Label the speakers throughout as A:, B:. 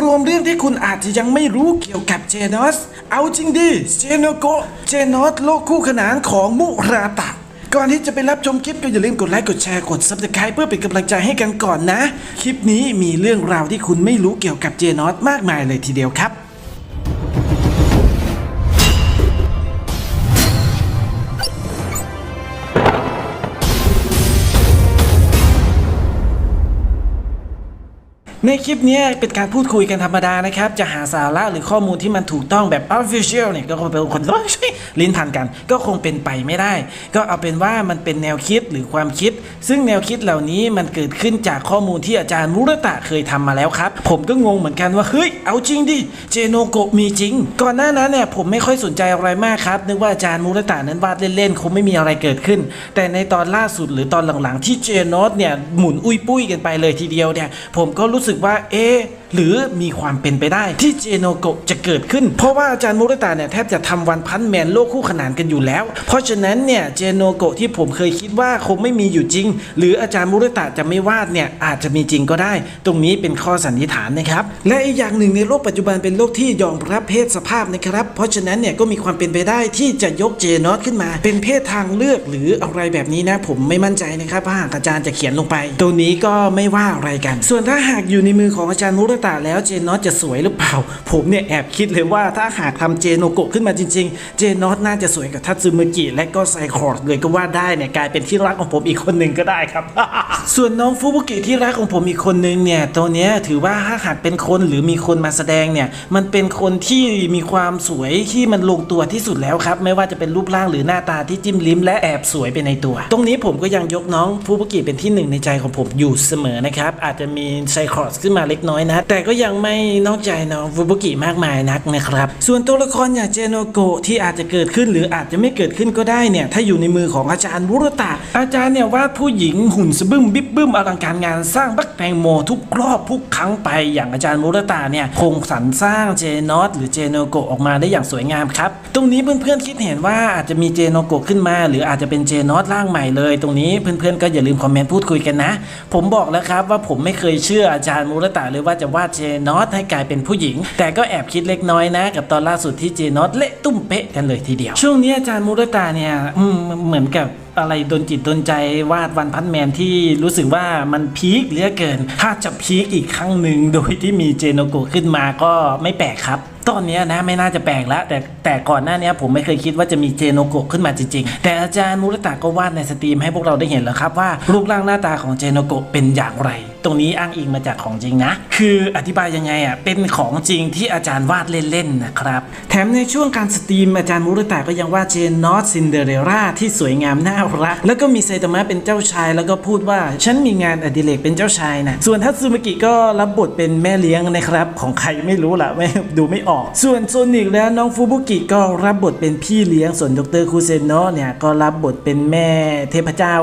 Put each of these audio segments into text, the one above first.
A: รวมเรื่องที่คุณอาจจะยังไม่รู้เกี่ยวกับเจนอส เอาจริงดิเจโนโกเจนอสโลกคู่ขนานของมุราตะ ก่อนที่จะไปรับชมคลิปก็อย่าลืมกดไลค์กดแชร์กด s u b สไครป์เพื่อเป็นกำลังใจให้กันก่อนนะ คลิปนี้มีเรื่องราวที่คุณไม่รู้เกี่ยวกับเจนอสมากมายเลยทีเดียวครับ ในคลิปนี้เป็นการพูดคุยกันธรรมดานะครับ จะหาสาระหรือข้อมูลที่มันถูกต้องแบบ official เนี่ยก็คงเป็นคนลิ้นพันกัน ก็คงเป็นไปไม่ได้ ก็เอาเป็นว่ามันเป็นแนวคิดหรือความคิด ซึ่งแนวคิดเหล่านี้มันเกิดขึ้นจากข้อมูลที่อาจารย์มุรตะเคยทำมาแล้วครับ ผมก็งงเหมือนกันว่าเฮ้ยเอาจริงดิเจโนโกะมีจริง ก่อนหน้านั้นเนี่ยผมไม่ค่อยสนใจอะไรมากครับนึกว่าอาจารย์มุรตะนั้นวาดเล่นๆคงไม่มีอะไรเกิดขึ้น แต่ในตอนล่าสุดหรือตอนหลังๆ ที่เจโนสเนี่ยหมุนอุ้ยปุ้ยกันไปเลยทีเดียวเนี่ยผมก็รู้สึกว่า เอ๊ะหรือมีความเป็นไปได้ที่เจโนโกะจะเกิดขึ้น เพราะว่าอาจารย์มุรตาเนี่ยแทบจะทำวันพันแมนโลกคู่ขนานกันอยู่แล้ว เพราะฉะนั้นเนี่ยเจโนโกะที่ผมเคยคิดว่าคงไม่มีอยู่จริง หรืออาจารย์มุรตาจะไม่วาดเนี่ยอาจจะมีจริงก็ได้ ตรงนี้เป็นข้อสันนิษฐานนะครับ และอีกอย่างหนึ่งในโลกปัจจุบันเป็นโลกที่ยอมรับเพศสภาพนะครับ เพราะฉะนั้นเนี่ยก็มีความเป็นไปได้ที่จะยกเจนอตขึ้นมา เป็นเพศทางเลือกหรืออะไรแบบนี้นะผมไม่มั่นใจนะครับว่าหากอาจารย์จะเขียนลงไป ตรงนี้ก็ไม่ว่าอะไรกัน ส่วนถ้าหากอยู่ในมือของอาจารย์มุรตตาแล้วเจนอตจะสวยหรือเปล่า ผมเนี่ยแอบคิดเลยว่าถ้าหากทำเจโนโกะขึ้นมาจริง ๆ เจนอตน่าจะสวยกับทัตซึมุกิและก็ไซคอร์ดเลยก็ว่าได้เนี่ยกลายเป็นที่รักของผมอีกคนหนึ่งก็ได้ครับ ส่วนน้องฟูบุกิที่รักของผมอีกคนหนึ่งเนี่ยตัวเนี้ยถือว่าถ้าหากเป็นคนหรือมีคนมาแสดงเนี่ยมันเป็นคนที่มีความสวยที่มันลงตัวที่สุดแล้วครับ ไม่ว่าจะเป็นรูปร่างหรือหน้าตาที่จิ้มลิ้ม และแอบสวยไปในตัว ตรงนี้ผมก็ยังยกน้องฟูบุกิเป็นที่หนึ่งในใจของผมอยู่เสมอนะครับอาจจะมีไซคอร์สขึ้นมาเล็กน้อยนะแต่ก็ยังไม่นอกใจน้องฟูบุกิมากมายนักนะครับ ส่วนตัวละครอย่างเจโนโกะที่อาจจะเกิดขึ้นหรืออาจจะไม่เกิดขึ้นก็ได้เนี่ยถ้าอยู่ในมือของอาจารย์วุรตะ อาจารย์เนี่ยวาดผู้หญิงหุ่นสะบึ้มบิ๊บบึ้มอลังการงานสร้างบักแตงโมทุกรอบทุกครั้งไป อย่างอาจารย์มุรตาเนี่ยคงสรรสร้างเจนอตหรือเจโนโกะออกมาได้อย่างสวยงามครับตรงนี้เพื่อนๆคิดเห็นว่าอาจจะมีเจโนโกะขึ้นมา หรืออาจจะเป็นเจนอตร่างใหม่เลย ตรงนี้เพื่อนๆก็อย่าลืมคอมเมนต์พูดคุยกันนะ ผมบอกแล้วครับว่าผมไม่เคยเชื่ออาจารย์มุรตาเลยว่าจะวาดเจนอตให้กลายเป็นผู้หญิง แต่ก็แอบคิดเล็กน้อยนะ กับตอนล่าสุดที่เจนอตเละตุ้มเป๊ะกันเลยทีเดียว ช่วงนี้อาจารย์มุรตาเนี่ยเหมือนกับอะไรดนจิตดนใจวาดวันพันแมนที่รู้สึกว่ามันพีคเหลือเกิน ถ้าจะพีคอีกครั้งหนึ่งโดยที่มีเจโนโกขึ้นมาก็ไม่แปลกครับตอนนี้นะไม่น่าจะแปลกแล้วแต่แต่ก่อนหน้านี้ผมไม่เคยคิดว่าจะมีเจโนโกะขึ้นมาจริง ๆ แต่อาจารย์มุรตะก็วาดในสตรีมให้พวกเราได้เห็นแล้วครับว่ารูปร่างหน้าตาของเจโนโกะเป็นอย่างไร ตรงนี้อ้างอิงมาจากของจริงนะ คืออธิบายยังไงอะเป็นของจริงที่อาจารย์วาดเล่นๆนะครับ แถมในช่วงการสตรีมอาจารย์มุรตะก็ยังวาดเจนนอตซินเดอเรล่าที่สวยงามน่ารัก แล้วก็มีไซตามะเป็นเจ้าชาย แล้วก็พูดว่าฉันมีงานอดิเรกเป็นเจ้าชายนะส่วนทัตสึมิกิก็รับบทเป็นแม่เลี้ยงนะครับของใครไม่รู้ละไม่ดูไม่ออก ส่วนโซนิกและน้องฟูบุกิก็รับบทเป็นพี่เลี้ยงส่วนดรคูเซโนะเนี่ยก็รับบทเป็นแม่เทพเจ้า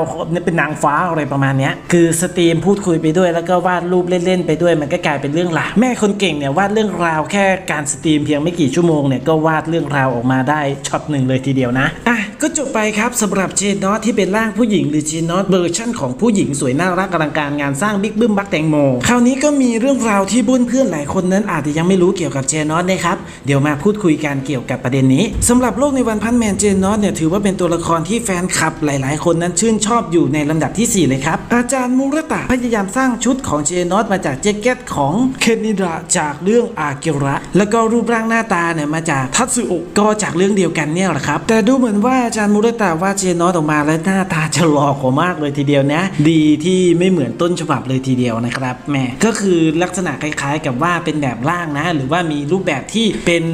A: เป็นนางฟ้าอะไรประมาณเนี้ยคือสตรีมพูดคุยไปด้วยแล้วก็วาดรูปเล่นๆไปด้วยมันก็กลายเป็นเรื่องราวแม่คนเก่งเนี่ยวาดเรื่องราวแค่การสตรีมเพียงไม่กี่ชั่วโมงเนี่ยก็วาดเรื่องราวออกมาได้ช็อตหนึ่งเลยทีเดียวนะอะก็จบไปครับสำหรับเจนนอตที่เป็นร่างผู้หญิงหรือเจนนอตเวอร์ชั่นของผู้หญิงสวยน่ารักอลังการงานสร้างบิ๊กบึ้มบักแตงโมคราวนี้ก็มีเรื่องราวที่บุญเพื่อนหลายคนนั้นอาจจะยังไม่รู้เกี่ยวกับเจนนอตนะครับเดี๋ยวมาพูดคุยกันเกี่ยวกับประเด็นนี้สำหรับโลกในวันพันแมนเจนนอตเนี่ยถือว่าเป็นตัวละครที่แฟนคลับหลาย ๆ คนนั้นชื่นชอบอยู่ในลำดับที่ 4 เลยครับอาจารย์มูรตะพยายามสร้างชุดของเจนอตมาจากแจ็คเก็ตของเคนนิดะจากเรื่องอากิระ แล้วก็รูปร่างหน้าตาเนี่ยมาจากทัตสึโอะก็จากเรื่องเดียวกันเนี่ยแหละครับ แต่ดูเหมือนว่าอาจารย์มูรตะว่าเจนอตออกมาแล้วหน้าตาจะหล่อกว่ามากเลยทีเดียวนะ ดีที่ไม่เหมือนต้นฉบับเลยทีเดียวนะครับแม่ก็คือลักษณะคล้ายๆ กับว่าเป็นแบบร่างนะ หรือว่ามีรูปแบบที่เป็น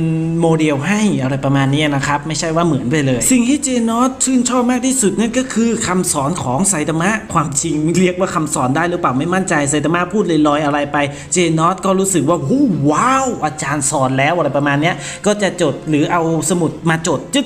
A: โมเดลให้อะไรประมาณนี้นะครับไม่ใช่ว่าเหมือนไปเลย สิ่งที่เจนอตชื่นชอบมากที่สุดนั่นก็คือคำสอนของไซตามะความจริงเรียกว่าคำสอนได้หรือเปล่าไม่มั่นใจไซตามะพูดลอยๆอะไรไป เจนอตก็รู้สึกว่าหูว้าว อาจารย์สอนแล้วอะไรประมาณนี้ก็จะจดหรือเอาสมุดมาจดจึ๊ด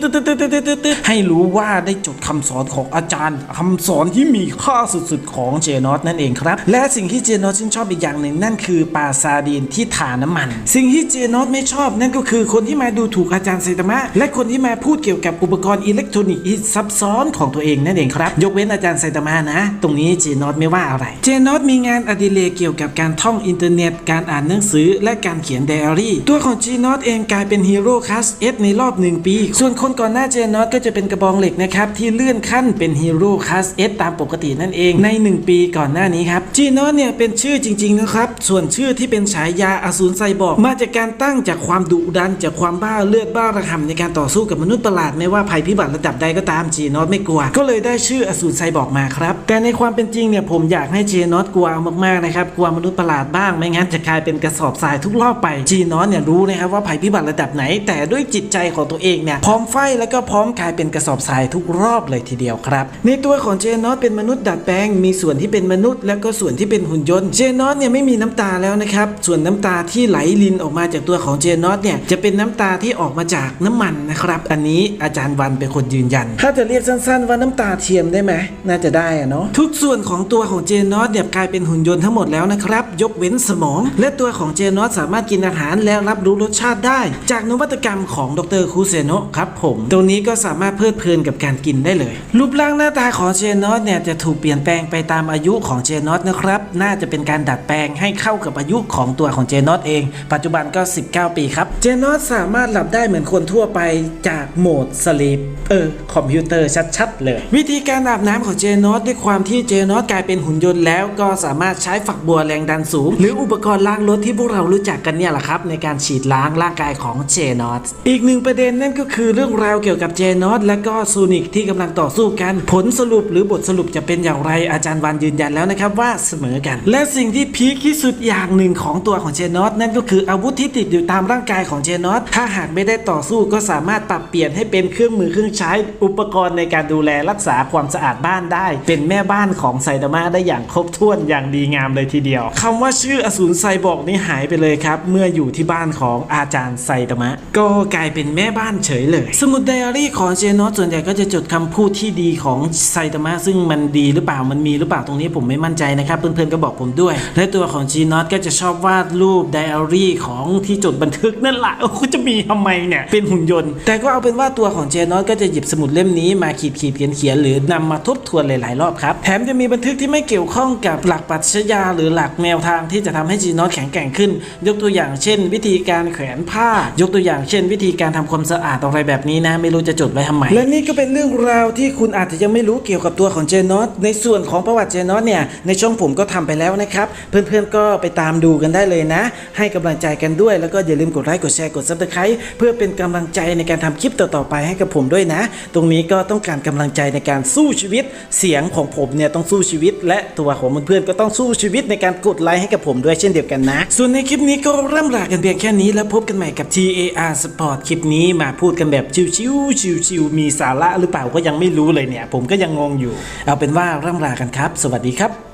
A: ให้รู้ว่าได้จดคำสอนของอาจารย์คำสอนที่มีค่าสุดๆของเจนอตนั่นเองครับ และสิ่งที่เจนอตชื่นชอบอีกอย่างหนึ่งนั่นคือปลาซาดีนที่ทาน้ำมัน สิ่งที่เจนอตไม่ชอบนั่นก็คือคนที่มาดูถูกอาจารย์ไซตามะและคนที่มาพูดเกี่ยวกับอุปกรณ์อิเล็กทรอนิกส์ที่ซับซ้อนของตัวเองนั่นเองครับ ยกเว้นอาจารย์ไซตามะนะ ตรงนี้เจนอตไม่ว่าอะไร เจนอตมีงานอดิเรกเกี่ยวกับการท่องอินเทอร์เน็ต การอ่านหนังสือ และการเขียนไดอารี่ ตัวของจีนอตเองกลายเป็นฮีโร่คลาสเอสในรอบหนึ่งปี ส่วนคนก่อนหน้าเจนอตก็จะเป็นกระบองเหล็กนะครับ ที่เลื่อนขั้นเป็นฮีโร่คลาสเอสตามปกตินั่นเองใน 1 ปีก่อนหน้านี้ครับจีนอตเนี่ยเป็นชื่อจริง ๆ นะครับ ส่วนชื่อที่เป็นฉายาอสูรไซบอร์กมาจากการตั้งจากความดุดันจากความบ้าเลือดบ้าระห่ำในการต่อสู้กับมนุษย์ประหลาดไม่ว่าภัยพิบัติระดับใดก็ตามจีนอตไม่กลัวก็เลยได้ชื่ออสูรไซบอร์กมาครับแต่ในความเป็นจริงเนี่ยผมอยากให้จีนอตกลัวมากๆนะครับกลัวมนุษย์ประหลาดบ้าง ไม่งั้นจะกลายเป็นกระสอบทรายทุกรอบไปจีนอตเนี่ยรู้นะครับว่าภัยพิบัติระดับไหน แต่ด้วยจิตใจของตัวเองเนี่ยพร้อมไฟแล้วก็พร้อมกลายเป็นกระสอบทรายทุกรอบเลยทีเดียวครับ ในตัวของเจนอตเป็นมนุษย์ดัดแปลง มีส่วนที่เป็นมนุษย์ แล้วก็ส่วนที่เป็นหุ่นยนต์เจนอตเนี่ยไม่มีน้ำตาแล้วนะครับส่วนน้ำตาที่ไหลลินออกมาจากตัวของเจนอตเนี่ยจะเป็นน้ำตาที่ออกมาจากน้ำมันนะครับ อันนี้อาจารย์วันเป็นคนยืนยัน ถ้าจะเรียกสั้นๆ ว่าน้ำตาเทียมได้ไหมน่าจะได้อะเนาะทุกส่วนของตัวของเจนอตเนี่ยกลายเป็นหุ่นยนต์ทั้งหมดแล้วนะครับ ยกเว้นสมอง และตัวของเจนอตสามารถกินอาหารและรับรู้รสชาติได้ จากนวัตกรรมของดรคูเซโนะครับผม ตรงนี้ก็สามารถเพลิดเพลินกับการกินได้เลย รูปร่างหน้าตาของเจนอตเนี่ยจะถูกเปลี่ยนแปลงไปตามอายุของเจนอตนะครับ น่าจะเป็นการดัดแปลงให้เข้ากับอายุของตัวของเจนอตเอง ปัจจุบันก็ 19 ปีครับ เจนอตสามารถหลับได้เหมือนคนทั่วไปจากโหมดสลีปเออคอมพิวเตอร์ชัดๆเลย วิธีการอาบน้ำของเจนอตด้วยความที่เจนอตกลายเป็นหุ่นยนต์แล้วก็สามารถใช้ฝักบัวแรงดันสูง หรืออุปกรณ์ล้างรถที่พวกเรารู้จักกันเนี่ยแหละครับ ในการฉีดล้างร่างกายของเจนอตอีกหนึ่งประเด็นนั่นก็คือเรื่องราวเกี่ยวกับเจนอตและก็ซูนิกที่กำลังต่อสู้กันผลสรุปหรือบทสรุปจะเป็นอย่างไรอาจารย์วันยืนยันแล้วนะครับว่าเสมอกัน และสิ่งที่พีคที่สุดอย่างหนึ่งของตัวของเจนอตนั่นก็คืออาวุธที่ติดอยู่ตามร่างกายของเจนอตถ้าหากไม่ได้ต่อสู้ก็สามารถปรับเปลี่ยนให้เป็นเครื่องมือเครื่องใช้ อุปกรณ์ในการดูแลรักษาความสะอาดบ้านได้ เป็นแม่บ้านของไซดามาได้อย่างครบถ้วนอย่างดีงามเลยทีเดียวคำว่าชื่ออสูรไซบอร์กนี่หายไปเลยครับ เมื่ออยู่ที่บ้านของอาจารย์ไซดามะ ก็กลายเป็นแม่บ้านเฉยเลย สมุดไดอารี่ของเจนอตส่วนใหญ่ก็จะจดคำพูดที่ดีของไซดามะซึ่งมันดีหรือเปล่ามันมีหรือเปล่าตรงนี้ผมไม่มั่นใจนะครับเพื่อนๆก็บอกผมด้วย และตัวของจีนอตก็จะชอบวาดรูปไดอารี่ของที่จดบันทึกนั่นแหละโอ้จะมีทำไมเนี่ยเป็นหุ่นยนต์ แต่ก็เอาเป็นว่าตัวของเจนอตก็จะหยิบสมุดเล่มนี้มาขีดขีดเขียนเขียนหรือนำมาทบทวนหลายๆรอบครับแถมจะมีบันทึกที่ไม่เกี่ยวข้องกับหลักปรัชชญาหรือหลักแนวทางที่จะทำให้จีนอตแข็งแกร่งขึ้น ยกตัวอย่างเช่น วิธีการแขวนผ้า ยกตัวอย่างเช่น วิธีการทำความสะอาดอะไรแบบนี้นะ ไม่รู้จะจดไว้ทำไม และนี่ก็เป็นเรื่องราวที่คุณอาจจะยังไม่รู้เกี่ยวกับตัวของเจนอตในส่วนของประวัติเจนอตเนี่ยในช่องผมก็ทำไปแล้วนะครับ เพื่อนๆก็ไปตามดูกันได้เลยนะ ให้กำลังใจกันด้วย แล้วก็อย่าลืมกดไลค์กดแชร์กดซับสไครต์เพื่อเป็นกำลังใจในการทำคลิปต่อๆไปให้กับผมด้วยนะ ตรงนี้ก็ต้องการกำลังใจในการสู้ชีวิตเสียงของผมเนี่ยต้องสู้ชีวิต และตัวของเพื่อนๆก็ต้องสู้ชีวิตในการกดไลค์ให้กับผมด้วยเช่นเดียวกันนะ ส่วนในคลิปนี้ก็เริ่มลากันเพียงแค่นี้แล้วพบกันใหม่กับ TAR Sport คลิปนี้มาพูดกันแบบชิวๆชิวๆมีสาระหรือเปล่าก็ยังไม่รู้เลยเนี่ย ผมก็ยังงงอยู่ เอาเป็นว่าเริ่มลากันครับ สวัสดีครับ